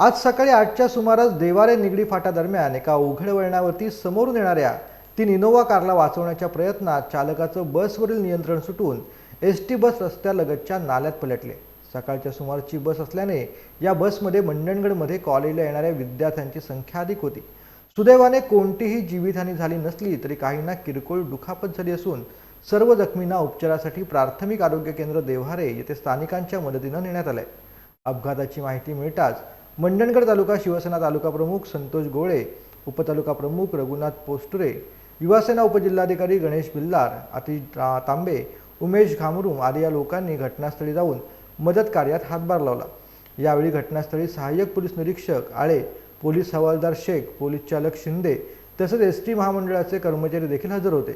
आज सकाळी आठच्या सुमारास देवारे निगडी फाटा दरम्यान एका उघड वळणावरती समोरून येणाऱ्या तीन इनोव्हा कारला वाचवण्याच्या प्रयत्नात चालकाचं बसवरील नियंत्रण सुटून एस टी बस रस्त्यालगतच्या नाल्यात पलटले. सकाळच्या सुमारची बस असल्याने या बसमध्ये मंडणगडमध्ये कॉलेजला येणाऱ्या विद्यार्थ्यांची संख्या अधिक होती. सुदैवाने कोणतीही जीवितहानी झाली नसली तरी काहींना किरकोळ दुखापत झाली असून सर्व जखमींना उपचारासाठी प्राथमिक आरोग्य केंद्र देव्हारे येथे स्थानिकांच्या मदतीनं नेण्यात आलंय. अपघाताची माहिती मिळताच मंडणगड तालुका शिवसेना तालुका प्रमुख संतोष गोळे उपतालुका प्रमुख रघुनाथ पोस्टुरे युवासेना उपजिल्हाधिकारी गणेश बिल्लार अति तांबे उमेश घामरुम आदी या लोकांनी घटनास्थळी जाऊन मदत कार्यात हातभार लावला. यावेळी घटनास्थळी सहाय्यक पोलीस निरीक्षक आळे पोलीस हवालदार शेख पोलीस चालक शिंदे तसेच एस टी महामंडळाचे कर्मचारी देखील हजर होते.